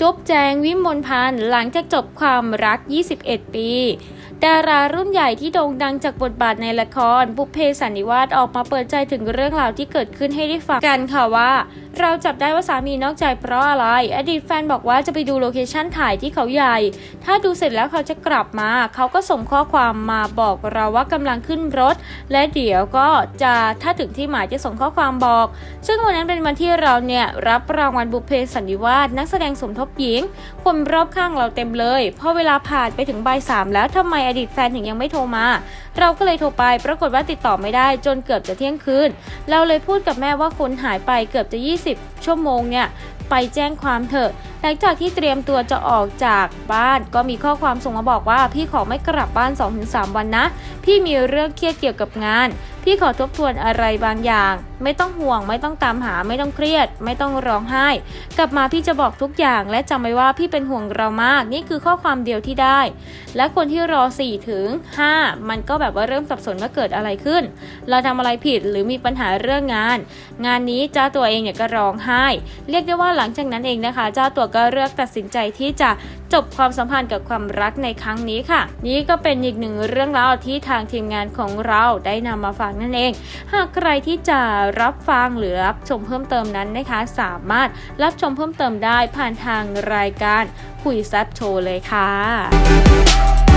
จุ๊บแจงวิมลพันธ์หลังจากจบความรัก 21 ปี ดารารุ่นใหญ่ที่โด่งดังจากบทบาทในละคร บุพเพสันนิวาสออกมาเปิดใจถึงเรื่องราวที่เกิดขึ้นให้ได้ฟังกันค่ะว่า เราจับได้ว่าสามีนอกใจเพราะอะไร อดีตแฟนบอกว่าจะไปดูโลเคชั่นถ่ายที่เขาใหญ่ ถ้าดูเสร็จแล้วเขาจะกลับมา เขาก็ส่งข้อความมาบอกเราว่ากำลังขึ้นรถ และเดี๋ยวก็จะถ้าถึงที่หมายจะส่งข้อความบอก ซึ่งวันนั้นเป็นวันที่เราเนี่ยรับรางวัลบุพเพสันนิวาสนักแสดงสมทบหญิงคนรอบข้างเราเต็มเลยพอเวลาผ่านไปถึงบ่ายสามแล้วทำไมอดีตแฟนถึงยังไม่โทรมา เราก็เลยโทรไป ปรากฏว่าติดต่อไม่ได้จนเกือบจะเที่ยงคืน เราเลยพูดกับแม่ว่าคนหายไปเกือบจะ 20 ชั่วโมงเนี่ยไปแจ้งความเถอะหลังจากที่เตรียมตัวจะออกจากบ้าน ก็มีข้อความส่งมาบอกว่าพี่ขอไม่กลับบ้าน 2-3 วันนะ พี่มีเรื่องเครียดเกี่ยวกับงาน พี่ขอทบทวนอะไรบางอย่าง ไม่ต้องห่วง ไม่ต้องตามหา ไม่ต้องเครียด ไม่ต้องร้องไห้ กลับมาพี่จะบอกทุกอย่าง และจำไว้ว่าพี่เป็นห่วงเรามาก นี่คือข้อความเดียวที่ได้ และคนที่รอ 4 ถึง 5 มันก็แบบว่าเริ่มสับสนว่าเกิดอะไรขึ้น เราทำอะไรผิดหรือมีปัญหาเรื่องงาน งานนี้เจ้าตัวเองเนี่ยก็ร้องไห้ เรียกได้ว่าหลังจากนั้นเองนะคะเจ้าตัวก็เลือกตัดสินใจที่จะจบความสัมพันธ์กับความรักในครั้งนี้ค่ะ นี่ก็เป็นอีกหนึ่งเรื่องราวที่ทางทีมงานของเราได้นำมาฝากนั่นเอง หากใครที่จะรับฟังหรือรับชมเพิ่มเติมนั้นนะคะ สามารถรับชมเพิ่มเติมได้ผ่านทางรายการคุยแซบโชว์เลยค่ะ